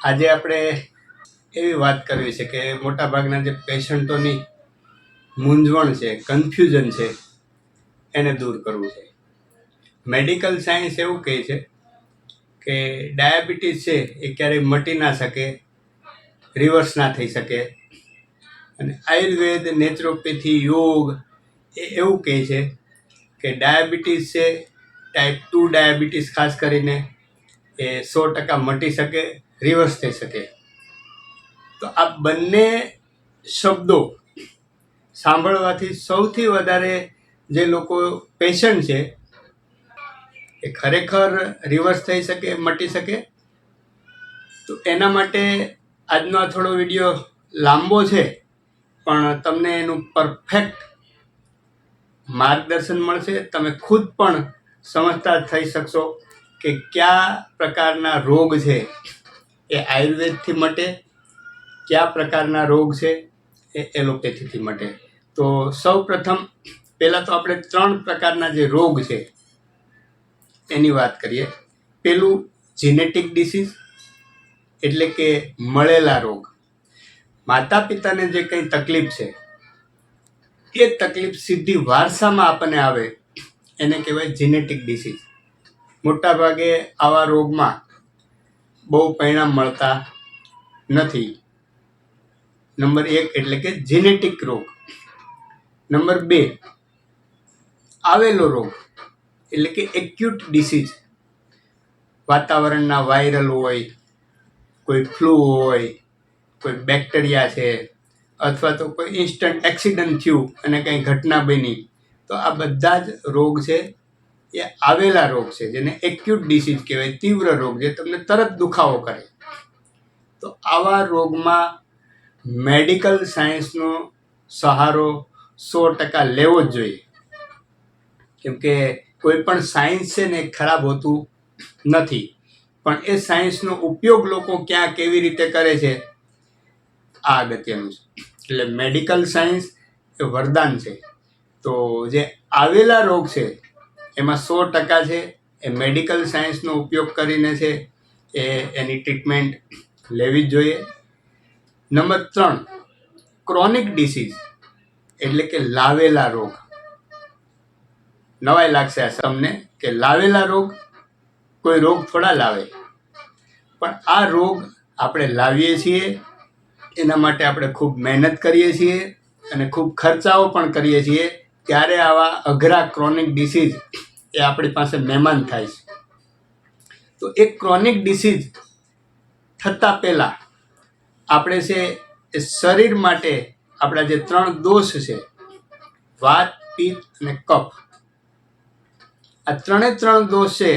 આજે આપણે એવી વાત કરવી છે કે મોટાભાગના જે પેશન્ટોની મૂંઝવણ છે કન્ફ્યુઝન છે, એને દૂર કરવું છે. મેડિકલ સાયન્સ એવું કહે છે કે ડાયાબિટીસ છે એ ક્યારેય મટી ના શકે રિવર્સ ના થઈ શકે. અને આયુર્વેદ નેચરોપેથી યોગ એ એવું કહે છે કે ડાયાબિટીસ છે ટાઈપ ટુ ડાયાબિટીસ ખાસ કરીને એ સો ટકા મટી શકે રિવર્સ થઈ શકે. તો આ બંને શબ્દો સાંભળવાથી સૌથી વધારે જે લોકો પેશન્ટ છે, એ ખરેખર રિવર્સ થઈ શકે, મટી શકે? તો એના માટે આજનો આ થોડો વીડિયો લાંબો છે, પણ તમને એનું પરફેક્ટ માર્ગદર્શન મળશે. તમે ખુદ પણ સમજતા થઈ શકશો કે કયા પ્રકારના રોગ છે. એ આયુર્વેદથી મટે, કયા પ્રકારના રોગ છે એ એલોપેથીથી મટે. તો સૌ પ્રથમ પહેલાં તો આપણે ત્રણ પ્રકારના જે રોગ છે એની વાત કરીએ. પેલું જીનેટિક ડિસીઝ એટલે કે મળેલા રોગ. માતા પિતાને જે કંઈ તકલીફ છે, એ તકલીફ સીધી વારસામાં આપણને આવે, એને કહેવાય જીનેટિક ડિસીઝ મોટાભાગે આવા રોગમાં બહુ પરિણામ મળતા નથી. નંબર એક એટલે કે જીનેટિક રોગ. નંબર બે, આવેલો રોગ એટલે કે એક્યુટ ડિસીઝ વાતાવરણના વાયરલ હોય, કોઈ ફ્લૂ હોય, કોઈ બેક્ટેરિયા છે, અથવા તો કોઈ ઇન્સ્ટન્ટ એક્સિડન્ટ થયું અને કંઈ ઘટના બની, તો આ બધા જ રોગ છે એ આવેલા રોગ છે, જેને એક્યુટ ડિસીઝ કહેવાય, તીવ્ર રોગ જે તમને તરત દુખાવો કરે. તો આવા રોગમાં મેડિકલ સાયન્સનો સહારો સો ટકા લેવો જ જોઈએ. કેમકે કોઈ પણ સાયન્સ છે ને ખરાબ હોતું નથી. પણ એ સાયન્સનો ઉપયોગ લોકો ક્યાં કેવી રીતે કરે છે? આ અગત્યનું છે. એટલે મેડિકલ સાયન્સ એ વરદાન છે. તો જે આવેલા રોગ છે એમાં સો ટકા છે એ મેડિકલ સાયન્સનો ઉપયોગ કરીને છે એ એની ટ્રીટમેન્ટ લેવી જ જોઈએ. નંબર ત્રણ ક્રોનિક ડિસીઝ એટલે કે લાવેલા રોગ. નવાઈ લાગશે આ તમને કે લાવેલા રોગ કોઈ રોગ થોડા લાવે. પણ આ રોગ આપણે લાવીએ છીએ, એના માટે આપણે ખૂબ મહેનત કરીએ છીએ અને ખૂબ ખર્ચાઓ પણ કરીએ છીએ. ત્યારે આવા અઘરા ક્રોનિક ડિસીઝ એ આપણી પાસે મહેમાન થાય છે. તો એક ક્રોનિક ડિસીઝ થતાં પહેલાં આપણે છે એ શરીર માટે આપણા જે ત્રણ દોષ છે, વાત, પિત્ત અને કફ. આ ત્રણે ત્રણ દોષ છે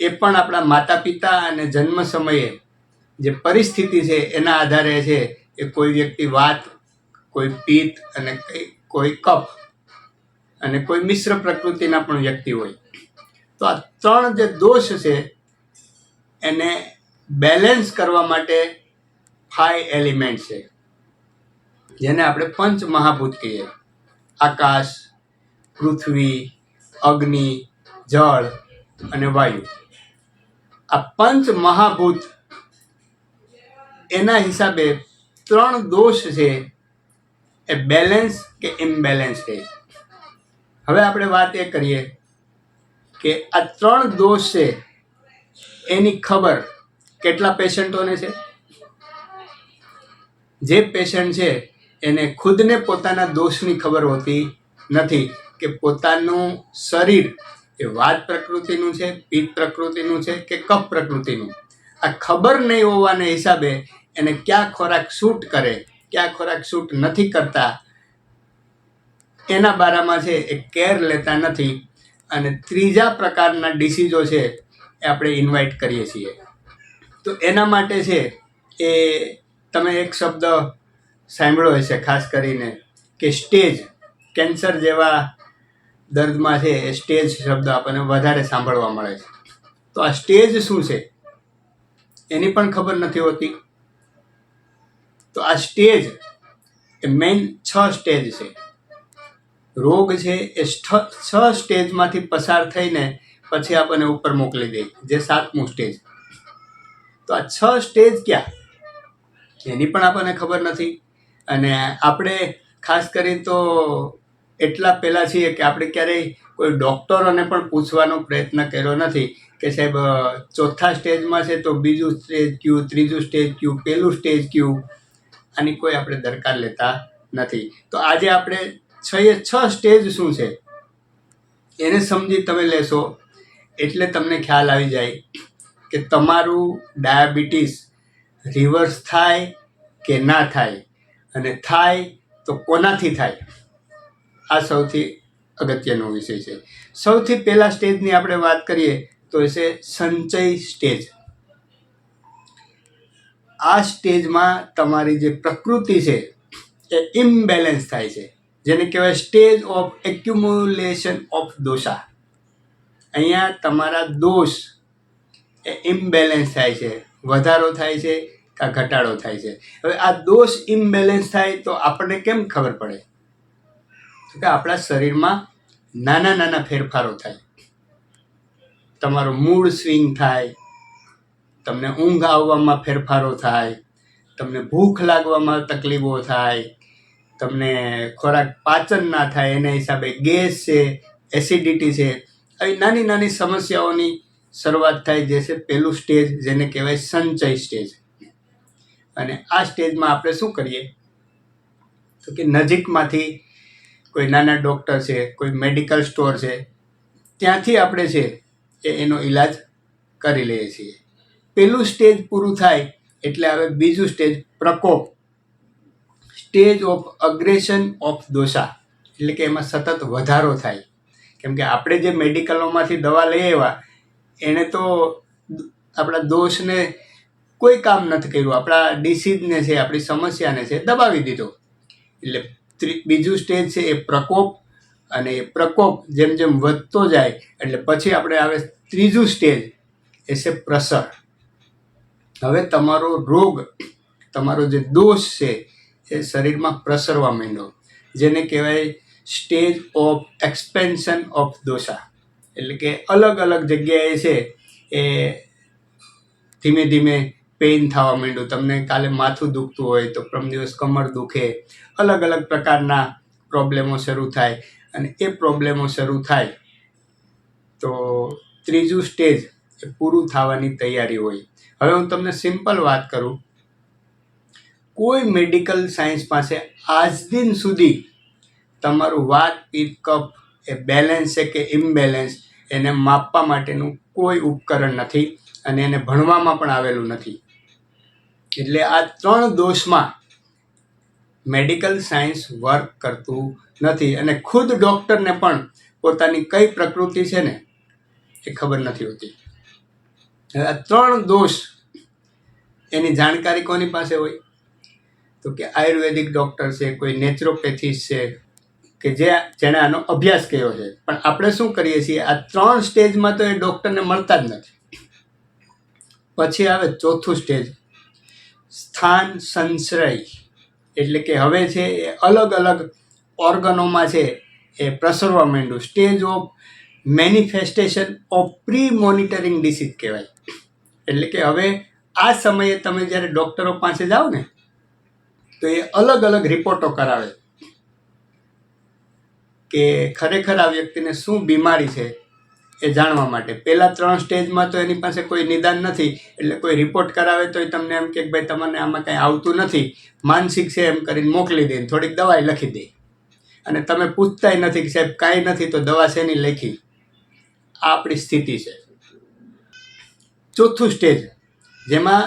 એ પણ આપણા માતા પિતા અને જન્મ સમયે જે પરિસ્થિતિ છે એના આધારે છે એ કોઈ વ્યક્તિ વાત, કોઈ પિત્ત અને કોઈ કફ અને કોઈ મિશ્ર પ્રકૃતિના પણ વ્યક્તિ હોય. તો આ ત્રણ જે દોષ છે, એને બેલેન્સ કરવા માટે ફાઈવ એલિમેન્ટ છે. જેને આપણે પંચ મહાભૂત કહીએ. આકાશ, પૃથ્વી, અગ્નિ, જળ અને વાયુ. આ પંચ મહાભૂત એના હિસાબે ત્રણ દોષ છે, એ બેલેન્સ કે ઇમ્બેલેન્સ છે હવે આપણે વાત એ કરીએ કે આ ત્રણ દોષ છે, એની ખબર કેટલા પેશન્ટોને છે? જે પેશન્ટ છે, એને ખુદને પોતાના દોષની ખબર હોતી નથી કે પોતાનું શરીર એ વાત પ્રકૃતિનું છે, પિત્ત પ્રકૃતિનું છે કે કફ પ્રકૃતિનું. આ ખબર નહીં હોવાને હિસાબે એને ક્યાં ખોરાક શૂટ કરે, ક્યાં ખોરાક શૂટ નથી કરતા એના બારામાં છે, એ કેર લેતા નથી. અને ત્રીજા પ્રકારના ડિસીઝો છે, એ આપણે ઇન્વાઇટ કરીએ છીએ. તો એના માટે છે, એ તમે એક શબ્દ સાંભળ્યો હશે, ખાસ કરીને, કે સ્ટેજ કેન્સર જેવા દર્દમાં છે, એ સ્ટેજ શબ્દ આપણને વધારે સાંભળવા મળે છે. તો આ સ્ટેજ શું છે? એની પણ ખબર નથી હોતી. તો આ સ્ટેજ એ મેઇન છ સ્ટેજ છે. રોગ છે એ છ સ્ટેજમાંથી પસાર થઈને પછી આપણને ઉપર મોકલી દે જે સાતમું સ્ટેજ. તો આ છ સ્ટેજ ક્યાં? એની પણ આપણને ખબર નથી. અને આપણે ખાસ કરીને તો એટલા પહેલાં છીએ કે આપણે ક્યારેય કોઈ ડૉક્ટરોને પણ પૂછવાનો પ્રયત્ન કર્યો નથી કે સાહેબ ચોથા સ્ટેજમાં છે તો બીજું સ્ટેજ કયું, ત્રીજું સ્ટેજ કયું પહેલું સ્ટેજ કયું? આની કોઈ આપણે દરકાર લેતા નથી. તો આજે આપણે છ એ છ સ્ટેજ શું છે? એને સમજી તમે લેશો. એટલે તમને ખ્યાલ આવી જાય કે તમારું ડાયાબિટીસ રિવર્સ થાય કે ના થાય? અને થાય તો કોનાથી થાય? આ સૌથી અગત્યનો વિષય છે. સૌથી પહેલાં સ્ટેજની આપણે વાત કરીએ તો એ છે સંચય સ્ટેજ. આ સ્ટેજમાં તમારી જે પ્રકૃતિ છે એ ઇમ્બેલેન્સ થાય છે. જેને કહેવાય સ્ટેજ ઓફ એક્યુમ્યુલેશન ઓફ દોષા. અહીંયા તમારા દોષ એ ઇમ્બેલેન્સ થાય છે, વધારો થાય છે કાં ઘટાડો થાય છે. હવે આ દોષ ઇમ્બેલેન્સ થાય તો આપણને કેમ ખબર પડે? તો કે આપણા શરીરમાં નાના નાના ફેરફારો થાય. તમારો મૂડ સ્વિંગ થાય, તમને ઊંઘ આવવામાં ફેરફારો થાય, તમને ભૂખ લાગવામાં તકલીફો થાય તમને ખોરાક પાચન ના થાય, એના હિસાબે ગેસ છે એસિડિટી છે, આવી નાની નાની સમસ્યાઓની શરૂઆત થાય જે છે પહેલું સ્ટેજ, જેને કહેવાય સંચય સ્ટેજ. અને આ સ્ટેજમાં આપણે શું કરીએ? તો કે નજીકમાંથી કોઈ નાના ડૉક્ટર છે, કોઈ મેડિકલ સ્ટોર છે, ત્યાંથી આપણે છે એ એનો ઈલાજ કરી લઈએ છીએ. પેલું સ્ટેજ પૂરું થાય એટલે હવે બીજું સ્ટેજ પ્રકોપ. સ્ટેજ ઓફ અગ્રેશન ઓફ દોષા એટલે કે એમાં સતત વધારો થાય. કેમ કે આપણે જે મેડિકલોમાંથી દવા લઈ આવ્યા એણે તો આપણા દોષને કોઈ કામ નથી કર્યું. આપણા ડિસીઝને છે, આપણી સમસ્યાને છે, દબાવી દીધો. એટલે બીજું સ્ટેજ છે એ પ્રકોપ અને એ પ્રકોપ જેમ જેમ વધતો જાય, એટલે પછી આપણે આવે ત્રીજું સ્ટેજ એ છે પ્રસર. હવે તમારો રોગ, તમારો જે દોષ છે એ શરીરમાં પ્રસરવા માંડ્યો. જેને કહેવાય સ્ટેજ ઓફ એક્સપેન્શન ઓફ દોષા. એટલે કે અલગ અલગ જગ્યાએ છે એ ધીમે ધીમે પેઇન થવા માંડ્યું. તમને કાલે માથું દુખતું હોય તો પ્રમ દિવસ કમર દુખે. અલગ અલગ પ્રકારના પ્રોબ્લેમો શરૂ થાય. અને એ પ્રોબ્લેમો શરૂ થાય તો ત્રીજું સ્ટેજ પૂરું થવાની તૈયારી હોય. હવે હું તમને સિમ્પલ વાત કરું. કોઈ મેડિકલ સાયન્સ પાસે આજ દિન સુધી તમારું વાત કફ એ બેલેન્સ છે કે ઇમ્બેલેન્સ એને માપવા માટેનું કોઈ ઉપકરણ નથી અને એને ભણવામાં પણ આવેલું નથી. એટલે આ ત્રણ દોષમાં મેડિકલ સાયન્સ વર્ક કરતું નથી અને ખુદ ડૉક્ટરને પણ પોતાની કઈ પ્રકૃતિ છે ને એ ખબર નથી હોતી. આ ત્રણ દોષ એની જાણકારી કોની પાસે હોય? તો કે આયુર્વેદિક ડૉક્ટર છે, કોઈ નેચરોપેથિસ્ટ છે, કે જે જેણે આનો અભ્યાસ કર્યો છે. પણ આપણે શું કરીએ છીએ, આ ત્રણ સ્ટેજમાં તો એ ડૉક્ટરને મળતા જ નથી. પછી આવે ચોથું સ્ટેજ. સ્થાન સંશ્રય એટલે કે હવે છે એ અલગ અલગ ઓર્ગનોમાં છે એ પ્રસરવા માંડ્યું. Stage of manifestation of pre monitoring disease કહેવાય. એટલે કે હવે આ સમયે તમે જ્યારે ડૉક્ટરો પાસે જાઓ ને તો એ અલગ અલગ રિપોર્ટો કરાવે. કે ખરેખર આ વ્યક્તિને શું બીમારી છે એ જાણવા માટે. પહેલાં ત્રણ સ્ટેજમાં તો એની પાસે કોઈ નિદાન નથી, એટલે કોઈ રિપોર્ટ કરાવે તો તમને એમ કે ભાઈ તમને આમાં કંઈ આવતું નથી. માનસિક છે એમ કરીને મોકલી દે થોડીક દવાઈ લખી દે. અને તમે પૂછતાય નથી કે સાહેબ કાંઈ નથી તો દવા શેની લખી? આ આપણી સ્થિતિ છે. ચોથું સ્ટેજ, જેમાં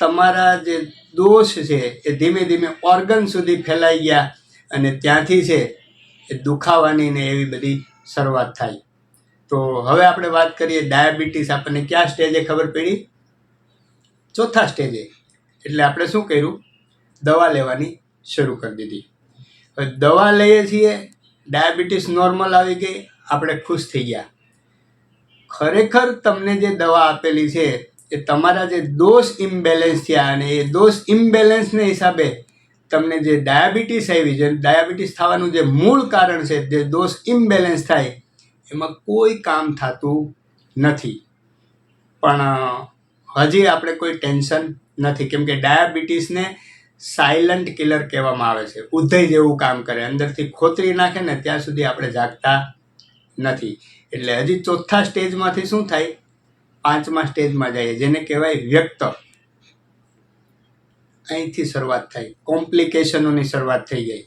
તમારા જે દોષ છે. એ ધીમે ધીમે ઓર્ગન સુધી ફેલાઈ ગયા અને ત્યાંથી છે એ દુખાવાની ને એવી બધી શરૂઆત થાય. તો હવે આપણે વાત કરીએ ડાયાબિટીસ. આપણને કયા સ્ટેજે ખબર પડી? ચોથા સ્ટેજે. એટલે આપણે શું કર્યું? દવા લેવાની શરૂ કરી દીધી. હવે દવા લઈએ છીએ, ડાયાબિટીસ નોર્મલ આવી ગઈ, આપણે ખુશ થઈ ગયા. ખરેખર તમને જે દવા આપેલી છે એ તમારા જે દોષ ઇમ્બેલેન્સ થયા અને એ દોષ ઇમ્બેલેન્સને હિસાબે તમને જે ડાયાબિટીસ આવી છે ડાયાબિટીસ થવાનું જે મૂળ કારણ છે, જે દોષ ઇમ્બેલેન્સ થાય, એમાં કોઈ કામ થતું નથી. પણ હજી આપણે કોઈ ટેન્શન નથી. કેમ કે ડાયાબિટીસને સાયલન્ટ કિલર કહેવામાં આવે છે. ઉધઈ જેવું કામ કરે. અંદરથી ખોતરી નાખે ને ત્યાં સુધી આપણે જાગતા નથી. એટલે હજી ચોથા સ્ટેજમાંથી શું થાય? પાંચમા સ્ટેજમાં જઈએ જેને કહેવાય વ્યક્ત. અહીંથી શરૂઆત થઈ કોમ્પ્લિકેશનોની શરૂઆત થઈ ગઈ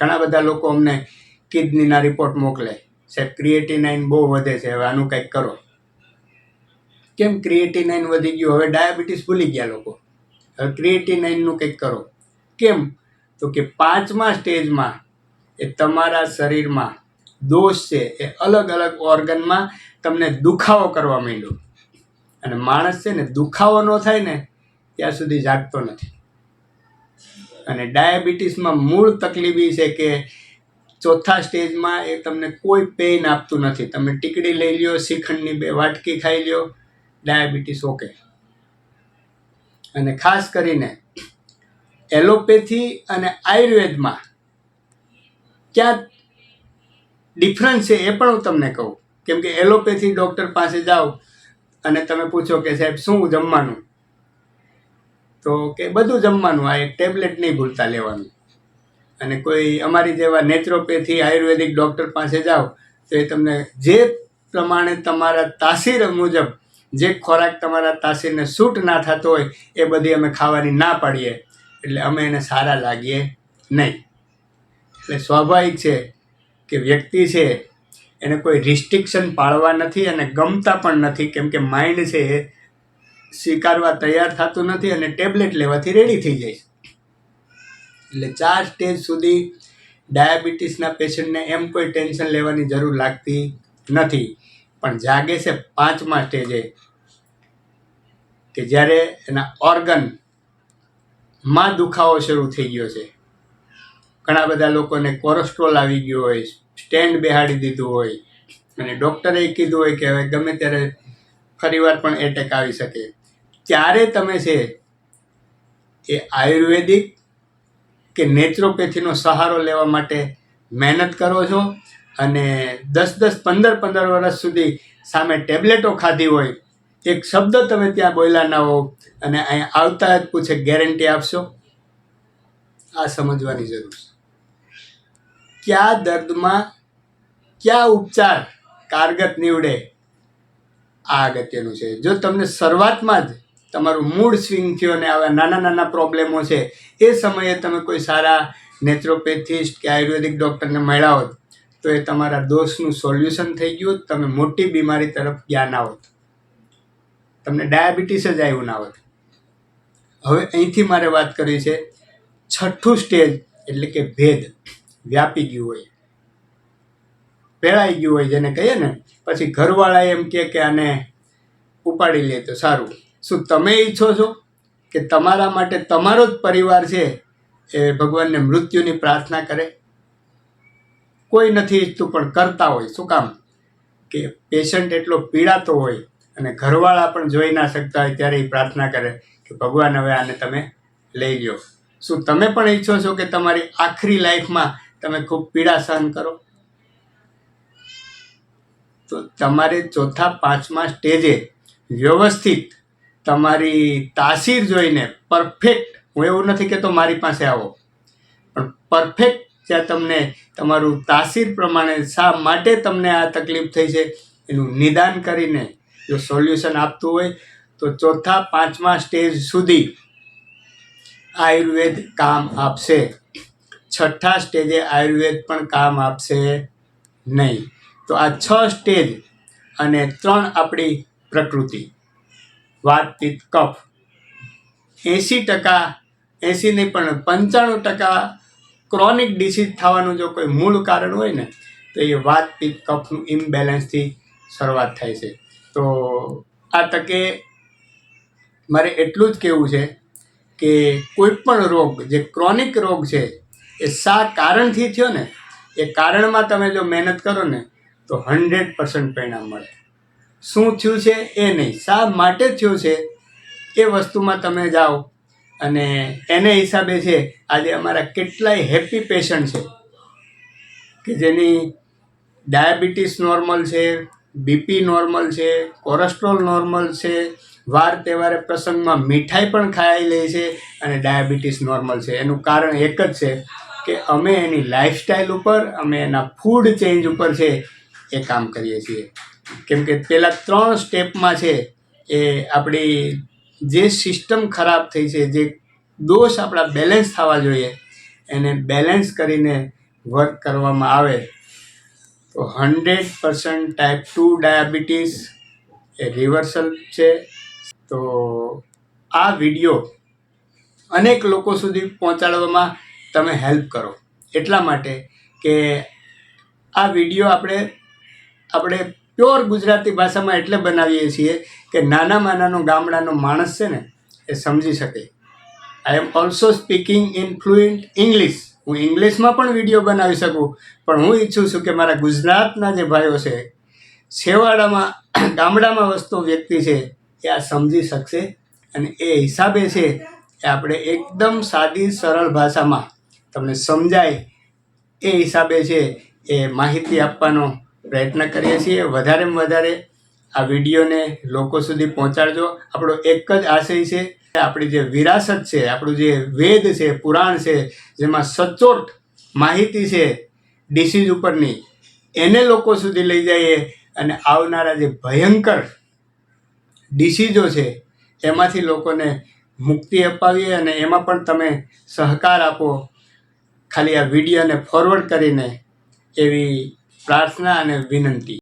ઘણા બધા લોકો અમને કિડનીના રિપોર્ટ મોકલે, સાહેબ, ક્રિએટિનાઇન બહુ વધે છે, હવે આનું કંઈક કરો. કેમ ક્રિએટિનાઇન વધી ગયું? હવે ડાયાબિટીસ ભૂલી ગયા લોકો. હવે ક્રિએટિનાઇનનું કંઈક કરો. કેમ? તો કે પાંચમા સ્ટેજમાં એ તમારા શરીરમાં દોષ છે, એ અલગ અલગ ઓર્ગનમાં તમને દુખાવો કરવા માંડ્યો. અને માણસ છે ને દુખાવો ન થાય ને, ત્યાં સુધી જાગતો નથી. અને ડાયાબિટીસમાં મૂળ તકલીફ એ છે કે ચોથા સ્ટેજમાં એ તમને કોઈ પેઇન આપતું નથી. તમે ટીકડી લઈ લ્યો શ્રીખંડની બે વાટકી ખાઈ લ્યો, ડાયાબિટીસ ઓકે. અને ખાસ કરીને એલોપેથી અને આયુર્વેદમાં ક્યાં ડિફરન્સ છે એ પણ હું તમને કહું. કેમ કે એલોપેથી ડૉક્ટર પાસે જાઓ અને તમે પૂછો કે સાહેબ, શું જમવાનું? તો કે બધું જમવાનું, આ એક ટેબ્લેટ નહીં ભૂલતા લેવાનું. અને કોઈ અમારી જેવા નેચરોપેથી આયુર્વેદિક ડૉક્ટર પાસે જાઓ, તો એ તમને જે પ્રમાણે તમારા તાસીર મુજબ જે ખોરાક તમારા તાસીરને સૂટ ના થતો હોય, એ બધી અમે ખાવાની ના પાડીએ. એટલે અમે એને સારા લાગીએ નહીં. એટલે સ્વાભાવિક છે કે વ્યક્તિ છે એને કોઈ રિસ્ટ્રિક્શન પાળવા નથી અને ગમતા પણ નથી. કેમ કે માઇન્ડ છે એ સ્વીકારવા તૈયાર થતું નથી અને ટેબ્લેટ લેવાથી રેડી થઈ જાય એટલે ચાર સ્ટેજ સુધી ડાયાબિટીસના પેશન્ટને એમ કોઈ ટેન્શન લેવાની જરૂર લાગતી નથી. પણ જાગે છે પાંચમા સ્ટેજે કે જ્યારે એના ઓર્ગનમાં દુખાવો શરૂ થઈ ગયો છે. ઘણા બધા લોકોને કોલેસ્ટ્રોલ આવી ગયો હોય સ્ટેન્ડ બેહાડી દીધું હોય અને ડૉક્ટરે કીધું હોય કે હવે ગમે ત્યારે ફરીવાર પણ એટેક આવી શકે. ત્યારે તમે છે એ આયુર્વેદિક કે નેચરોપેથીનો સહારો લેવા માટે મહેનત કરો છો અને દસ દસ પંદર પંદર વર્ષ સુધી સામે ટેબ્લેટો ખાધી હોય, એક શબ્દ તમે ત્યાં બોલ્યા ના હો અને અહીં આવતા જ પૂછે ગેરંટી આપશો? આ સમજવાની જરૂર છે. કયા દર્દમાં કયા ઉપચાર કારગત નીવડે? આ અગત્યનું છે. જો તમને શરૂઆતમાં જ તમારું મૂડ સ્વિંગ થયો અને આવા નાના નાના પ્રોબ્લેમો છે, એ સમયે તમે કોઈ સારા નેચરોપેથિસ્ટ કે આયુર્વેદિક ડૉક્ટરને મળ્યા હોત, તો એ તમારા દોષનું સોલ્યુશન થઈ ગયું, તમે મોટી બીમારી તરફ ગયા ના હોત. તમને ડાયાબિટીસ જ આવ્યું ના હોત. હવે અહીંથી મારે વાત કરવી છે છઠ્ઠું સ્ટેજ એટલે કે ભેદ. વ્યાપી ગયું હોય. ફેલાઈ ગયું હોય જેને કહીએ ને, પછી ઘરવાળા એમ કે આને ઉપાડી લે તો સારું. શું તમે ઈચ્છો છો કે તમારા માટે તમારો જ પરિવાર છે એ ભગવાનને મૃત્યુની પ્રાર્થના કરે? કોઈ નથી ઈચ્છતું, પણ કરતા હોય. શું કામ? કે પેશન્ટ એટલો પીડાતો હોય અને ઘરવાળા પણ જોઈ ના શકતા હોય ત્યારે એ પ્રાર્થના કરે કે ભગવાન હવે આને તમે લઈ લો શું તમે પણ ઈચ્છો છો કે તમારી આખરી લાઈફમાં તમે ખૂબ પીડા સહન કરો. તો તમારે ચોથા, પાંચમા સ્ટેજે વ્યવસ્થિત તમારી તાસીર જોઈને પરફેક્ટ હું એવું નથી કહેતો મારી પાસે આવો. પણ પરફેક્ટ જ્યાં તમને તમારું તાસીર પ્રમાણે શા માટે તમને આ તકલીફ થઈ છે, એનું નિદાન કરીને જો સોલ્યુશન આપતું હોય, તો ચોથા, પાંચમા સ્ટેજ સુધી આયુર્વેદ કામ આપશે. છઠ્ઠા સ્ટેજે આયુર્વેદ પણ કામ આપશે નહીં. તો આ છ સ્ટેજ અને ત્રણ આપણી પ્રકૃતિ. વાત પિત્ત કફ. એંસી ટકા, એંસી નહીં પણ પંચાણું ટકા ક્રોનિક ડિસીઝ થવાનું જો કોઈ મૂળ કારણ હોય ને, તો એ વાત પિત્ત કફનું ઇમ્બેલેન્સથી શરૂઆત થાય છે. તો આ તકે મારે એટલું જ કહેવું છે કે કોઈ પણ રોગ, જે ક્રોનિક રોગ છે એ શા કારણથી થયો ને, એ કારણમાં તમે જો મહેનત કરો ને, તો હંડ્રેડ પર્સન્ટ પરિણામ મળે. શું થયું છે એ નહીં, શા માટે થયું છે એ વસ્તુમાં તમે જાઓ અને એને હિસાબે છે, આજે અમારા કેટલાય હેપી પેશન્ટ છે, કે જેની ડાયાબિટીસ નોર્મલ છે, બીપી નોર્મલ છે, કોલેસ્ટ્રોલ નોર્મલ છે, વાર તહેવારે પ્રસંગમાં મીઠાઈ પણ ખાઈ લે છે અને ડાયાબિટીસ નોર્મલ છે. એનું કારણ એક જ છે કે અમે એની લાઈફસ્ટાઈલ ઉપર, અમે એના ફૂડ ચેન્જ ઉપર છે એ કામ કરીએ છીએ. કેમ કે પેલા ત્રણ સ્ટેપમાં છે એ આપણી જે સિસ્ટમ ખરાબ થઈ છે, જે દોષ આપણા બેલેન્સ થવા જોઈએ, એને બેલેન્સ કરીને વર્ક કરવામાં આવે. તો hundred percent type two diabetes એ રિવર્સલ છે. તો આ વીડિયો અનેક લોકો સુધી પહોંચાડવામાં તમે હેલ્પ કરો. એટલા માટે કે આ વીડિયો આપણે આપણે પ્યોર ગુજરાતી ભાષામાં એટલે બનાવીએ છીએ કે નાનામાં નાનો ગામડાનો માણસ છે ને, એ સમજી શકે. I am also speaking in fluent English હું ઇંગ્લિશમાં પણ વીડિયો બનાવી શકું, પણ હું ઈચ્છું છું કે મારા ગુજરાતના જે ભાઈઓ છે, છેવાડામાં, ગામડામાં વસતો વ્યક્તિ છે, એ આ સમજી શકશે અને એ હિસાબે છે એ આપણે એકદમ સાદી, સરળ ભાષામાં તમને સમજાય એ હિસાબે છે એ માહિતી આપવાનો પ્રયત્ન કરીએ છીએ. વધારેમાં વધારે આ વિડીયોને લોકો સુધી પહોંચાડજો. આપણો એક જ આશય છે આપણી જે વિરાસત છે, આપણું જે વેદ છે, પુરાણ છે, જેમાં સચોટ માહિતી છે ડિસીઝ ઉપરની, એને લોકો સુધી લઈ જઈએ અને આવનારા જે ભયંકર ડિસીઝો છે, એમાંથી લોકોને મુક્તિ અપાવીએ અને એમાં પણ તમે સહકાર આપો. ખાલી આ વિડીયોને ફોરવર્ડ કરીને એવી પ્રાર્થના અને વિનંતી.